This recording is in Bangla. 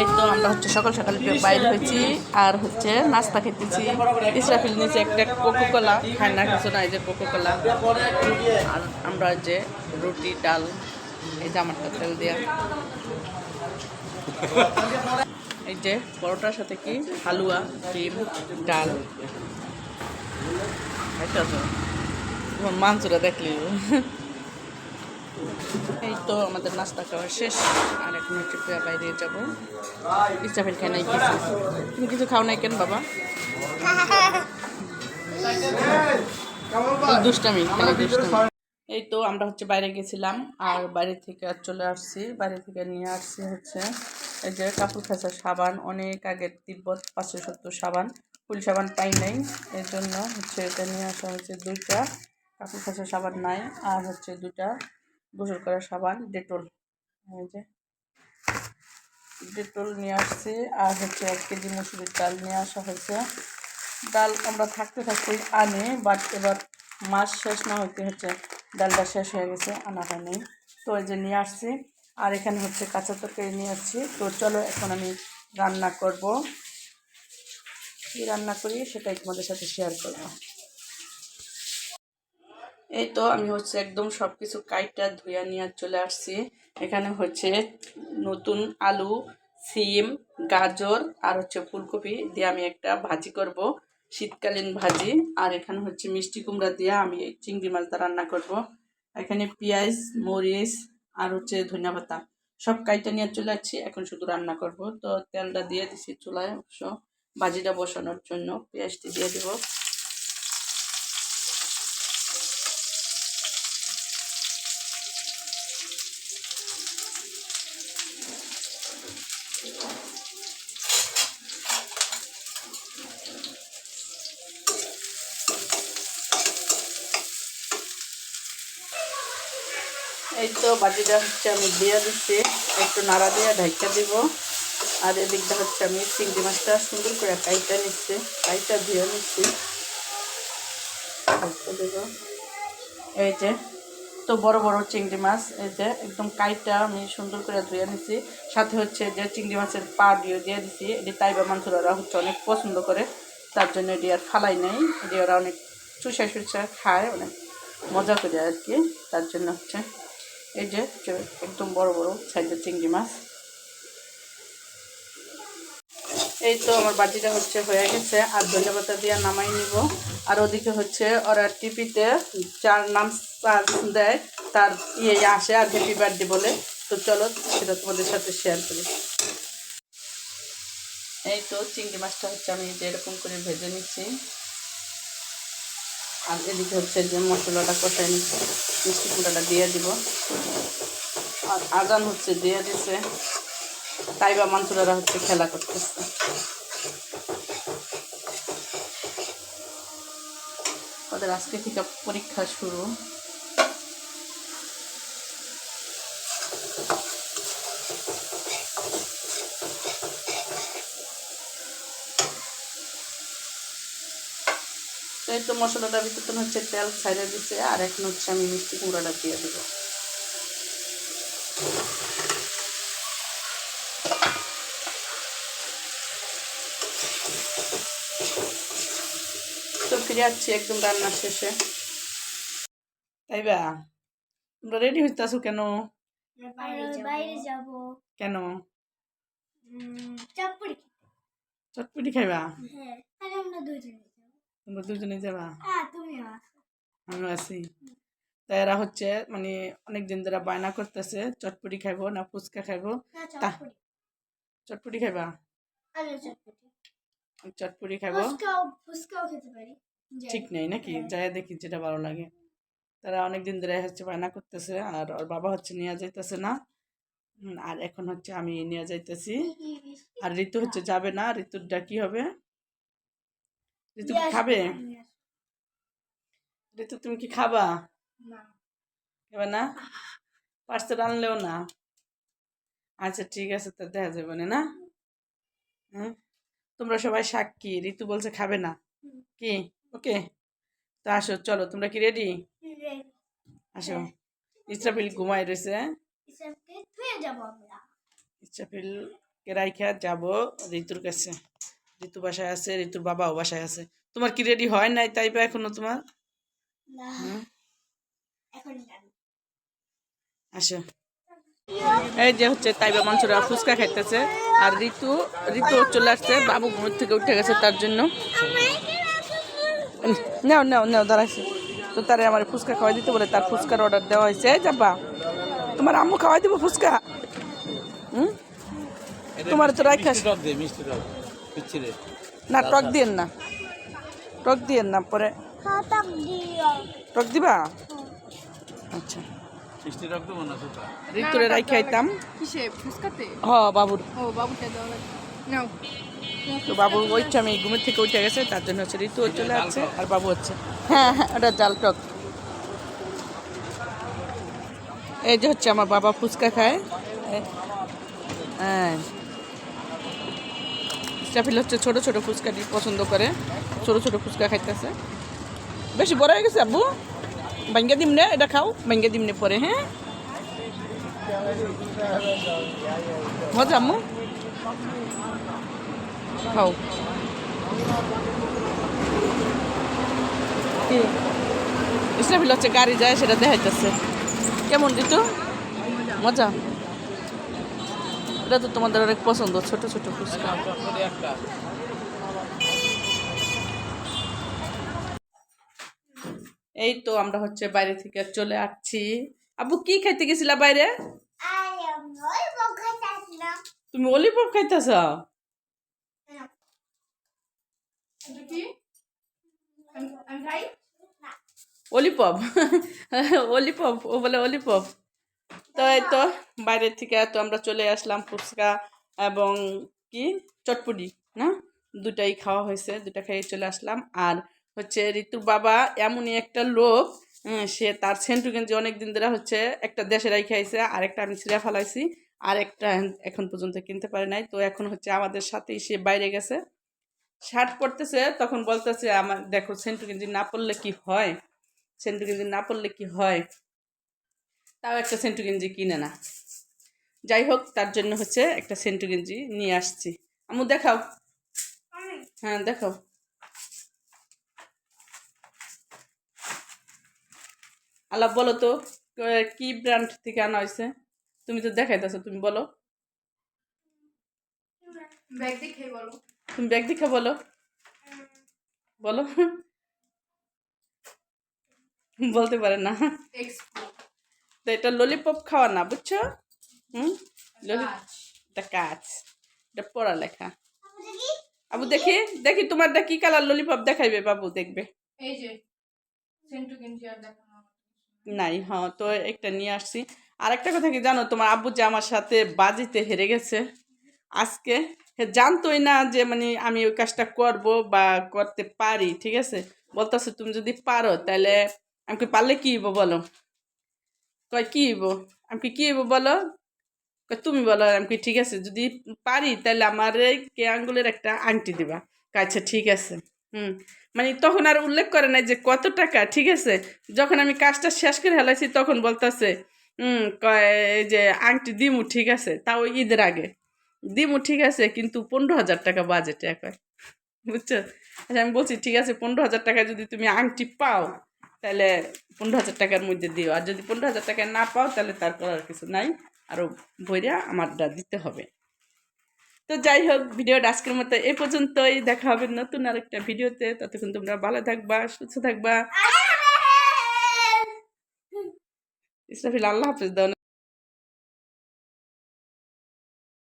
এই আমরা হচ্ছে সকাল সকাল বাইরে হয়েছি, আর হচ্ছে নাস্তা খেতেছি। ইসরাফিল নিচে একটা কোকো কোলা খায় না কিছু না, এই যে কোকো কোলা আর আমরা যে রুটি, ডাল, এই যে আমারটা তেল দেওয়া এই যে পরোটার সাথে কি? হালুয়া, ডিম, ডাল। এটা তো? মাংসটা দেখলি এই তো আমাদের নাস্তা খাওয়া শেষ, আর এখন হচ্ছে বাইরে যাব। খাই নাই কিছু। তুমি কিছু খাও নাই কেন, বাবা? দুষ্টামি, এই তো আমরা হচ্ছে বাইরে গেছিলাম, আর বাইরে থেকে চলে আসছি। বাইরে থেকে নিয়ে আসছি হচ্ছে এই যে কাপড় খাঁচার সাবান। অনেক আগের তিব্বত পাঁচশো সত্তর সাবান, ফুল সাবান পাই নাই। এর জন্য হচ্ছে এটা নিয়ে আসা হচ্ছে দুইটা। কাপড় খাঁচার সাবান নাই, আর হচ্ছে দুটা গোসল করার সাবান, ডেটল। এই যে। ডেটল নিয়ে আসছি। আর হচ্ছে এক কেজি মুসুরির ডাল নিয়ে আসা হয়েছে। ডাল আমরা থাকতে থাকতে আনি বাট এবার মাস শেষ না হইতে হচ্ছে ডালটা শেষ হয়ে গেছে, আনা হয়নি। তো এই যে নিয়ে আসছি। আর এখানে হচ্ছে কাঁচা তরকারি নিয়ে আসছি। তো চলো এখন আমি রান্না করব। কী রান্না করি সেটাই তোমাদের সাথে শেয়ার করব। এই তো আমি হচ্ছে একদম সব কিছু কাইটা ধুইয়া নিয়ে চলে আসছি। এখানে হচ্ছে নতুন আলু, সিম, গাজর আর হচ্ছে ফুলকপি দিয়ে আমি একটা ভাজি করব, শীতকালীন ভাজি। আর এখানে হচ্ছে মিষ্টি কুমড়া দিয়ে আমি চিংড়ি মাছটা রান্না করব। এখানে পেঁয়াজ, মরিচ আর হচ্ছে ধনিয়া পাতা। সব কাইটা নিয়ে চলে আসছি, এখন শুধু রান্না করব। তো তেলটা দিয়ে দিছি চুলায় অবশ্য। ভাজিটা বসানোর জন্য পেঁয়াজটি দিয়ে দেবো। এই তো বাটিটা হচ্ছে আমি দিয়ে দিচ্ছি। একটু নাড়া দিয়ে ঢাইকা দিব। আর এদিকটা হচ্ছে আমি চিংড়ি মাছটা সুন্দর করে কাইটা নিচ্ছি, কাইটা ধুয়ে নিচ্ছি। দেব। এই যে, তো বড় বড় চিংড়ি মাছ, এই যে একদম কাইটা আমি সুন্দর করে ধুয়ে নিচ্ছি। সাথে হচ্ছে যে চিংড়ি মাছের পা দিয়ে দিয়ে দিচ্ছি এটি তাইবা মাংসরা হচ্ছে অনেক পছন্দ করে। তার জন্য এটি আর ফালাই নেই। এটি ওরা অনেক চুষা চুষা খায়, অনেক মজা করে আর কি। তার জন্য হচ্ছে এই যে একদম বড় বড় সাইজের চিংড়ি মাছ। এই তো আমার বাটিটা হচ্ছে হয়ে গেছে, আর ধনে পাতা দিয়ে নামাই নিব। আর ওদিকে হচ্ছে ওরা টিপিতে যার নাম দেয়, তার ইয়ে আসে আর হ্যাপি বার্থডে বলে। তো চলো সেটা তোমাদের সাথে শেয়ার করি। এই তো চিংড়ি মাছটা হচ্ছে আমি যে এরকম করে ভেজে নিচ্ছি। আর এদিকে হচ্ছে যে মশলাটা কষাই মিষ্টি কুটাটা দিয়ে দিব। আর আজান হচ্ছে দিয়ে দিছে। তাইবা মানসুরারা হচ্ছে খেলা করতেছে। ওদের আজকে থেকে পরীক্ষা শুরু। তো এই তো মশলাটার ভিতরে হচ্ছে তেল ছাইড়ে দিচ্ছে আর এখন হচ্ছে আমি মিষ্টি কুমড়াটা দিয়ে দেবো। তো ফিরে যাচ্ছি একদম রান্না শেষে। তাই বা তোমরা রেডি হইতে আসো কেন বাইরে যাব। কেন? চটপটি খাইবা? হ্যাঁ আমরা দুজনে তোমরা দুজনে যাবা? হ্যাঁ তুমি আসো। আমি আছি তা এরা হচ্ছে মানে অনেক দিন ধরে বায়না করতেছে চটপটি খাইবো না ফুচকা খাইবো? তা। চটপটি। খাইবা? চটপটি। খাইবো? যাই। ঠিক নেই নাকি? যাই দেখি যেটা ভালো লাগে। তারা অনেক দিন ধরে হচ্ছে বায়না করতেছে আর ওর বাবা হচ্ছে নিয়ে যাইতেছে না। আর এখন হচ্ছে আমি নিয়ে যাইতেছি। আর ঋতু হচ্ছে যাবে না ঋতুরটা কি হবে? ঋতু খাবে? ঋতু তুমি কি খাবা? খাবে না? পার্সেল আনলেও না? আচ্ছা ঠিক আছে তো দেখা যাবে না না? হ্যাঁ তোমরা সবাই সাক্ষী ঋতু বলছে খাবে না। কি? ওকে। তো আসো চলো তোমরা কি রেডি আসো। ইসরাফিল ঘুমাই রয়েছে। ইসরাফিল কে রাইখা যাব ঋতুর কাছে। ঋতু বাসায় আছে ঋতুর বাবাও বাসায় আছে। তোমার কি রেডি হয় নাই তাই বা এখনও তোমার? আসো। এই যে হচ্ছে তাইবা মাংসরা ফুচকা খাইতেছে আর ঋতু ঋতু চলে আসছে বাবু ঘুমের থেকে উঠে গেছে তার জন্য। নাও নাও নাও দাঁড়াইছে তো তারে আমার ফুচকা খাওয়াই দিতে বলে তার ফুচকার অর্ডার দেওয়া হয়েছে। এই যাবা তোমার আম্মু খাওয়াই দিব ফুচকা? হুম? তোমার তো রাইখা না টক দিয়েন না। টক দিয়েন না পরে। খাতাম টক দিবা? আচ্ছা। ঋতুরে রাই খাইতাম। হ বাবুর। তো বাবু ওইটা আমি ঘুমের থেকে উঠে গেছে তার জন্য হচ্ছে ঋতু চলে আসছে আর বাবু হচ্ছে। হ্যাঁ হ্যাঁ ওটা জাল টক। এই যে হচ্ছে আমার বাবা ফুচকা খায়। হ্যাঁ। স্টাফিল হচ্ছে ছোট ছোট ফুচকাটি পছন্দ করে, ছোট ছোট ফুচকা খাইতেছে। বেশি বড় হয়ে গেছে আব্বু। ভাঙ্গা দিমনে এটা খাও, ভাঙ্গা দিমনে পরে হ্যাঁ? মজা আম্মু? খাও। কি ইসলামিল হচ্ছে গাড়ি যায়, সেটা দেখাইতেছে। কেমন দিত? মজা? এটা তো তোমাদের অনেক পছন্দ ছোট ছোট ফুচকা। এই তো আমরা হচ্ছে বাইরে থেকে চলে আসছি। আব্বু কি খাইতে গেছিলা বাইরে? তুমি অলিপপ খাইতেছ? অলিপপ? অলিপপ ও বলে অলিপপ। তো এই তো বাইরে থেকে তো আমরা চলে আসলাম ফুচকা এবং কি? চটপটি, না? দুটাই খাওয়া হয়েছে, দুটা খেয়ে চলে আসলাম। আর হচ্ছে ঋতুর বাবা এমনই একটা লোক সে তার সেন্টু গেঞ্জি অনেক দিন ধরে হচ্ছে একটা দেশেরাই খাইছে আর একটা আমি ছিঁড়া ফেলাইছি আর একটা এখন পর্যন্ত কিনতে পারে নাই। তো এখন হচ্ছে আমাদের সাথেই সে বাইরে গেছে। শার্ট পরতেছে, তখন বলতেছে, আমার, দেখো, সেন্টু গেঞ্জি না পরলে কি হয়? সেন্টু গেঞ্জি না পরলে কি হয়? তাও একটা সেন্টু গেঞ্জি কিনে না। যাই হোক তার জন্য হচ্ছে একটা সেন্টু গেঞ্জি নিয়ে আসছি। আমু দেখাও। হ্যাঁ দেখাও। আল্লাহ বলো তো ক- ব্র্যান্ড থেকে আনা হয়েছে? তুমি তো দেখাইতেছো তুমি বলো। ব্যাগ দেখে বলো। তুমি ব্যাগ দেখে বলো। বলো। বলতে পারে না। তো এটা ললিপপ খাওয়া না বুঝছ? হুম? এটা কাজ। এটা পড়ালেখা। আবু দেখি। দেখি তোমারটা কি কালার ললিপপ দেখাইবে বাবু দেখবে। এই যে নাই। হ্যাঁ তো একটা নিয়ে আসছি। আর একটা কথা কি জানো তোমার আব্বু যে আমার সাথে বাজিতে হেরে গেছে আজকে জানতোই না যে মানে আমি ওই কাজটা করব বা করতে পারি ঠিক আছে? বলতেছে তুমি যদি পারো তাহলে আমি কি পারলে কি বলো? কয়, কি হইব? আমি কি হইব বলো? তুমি বলো। আমি ঠিক আছে, যদি পারি তাহলে আমার কে আঙ্গুলের একটা আংটি দিবা? আচ্ছা ঠিক আছে। হুম মানে তখন আর উল্লেখ করে নাই যে কত টাকা, ঠিক আছে? যখন আমি কাজটা শেষ করে হেলাইছি তখন বলতেছে, হুম, কয় যে আংটি দিমু, ঠিক আছে? তাও ঈদের আগে। দিমু, ঠিক আছে, কিন্তু পনেরো হাজার টাকা বাজেট কয়, বুঝছ? আচ্ছা আমি বলছি, ঠিক আছে, পনেরো হাজার টাকা যদি তুমি আংটি পাও তাহলে পনেরো হাজার টাকার মধ্যে দিও। আর যদি পনেরো হাজার টাকা না পাও তাহলে তার করার কিছু নাই। আরও বইরা আমারটা দিতে হবে। তো যাই হোক ভিডিওটা আজকের মতো এ পর্যন্তই। দেখা হবে নতুন আরেকটা ভিডিওতে। ততক্ষণ তোমরা ভালো থাকবা সুস্থ থাকবা। ইসরাফিল আল্লাহ হাফিজ দাও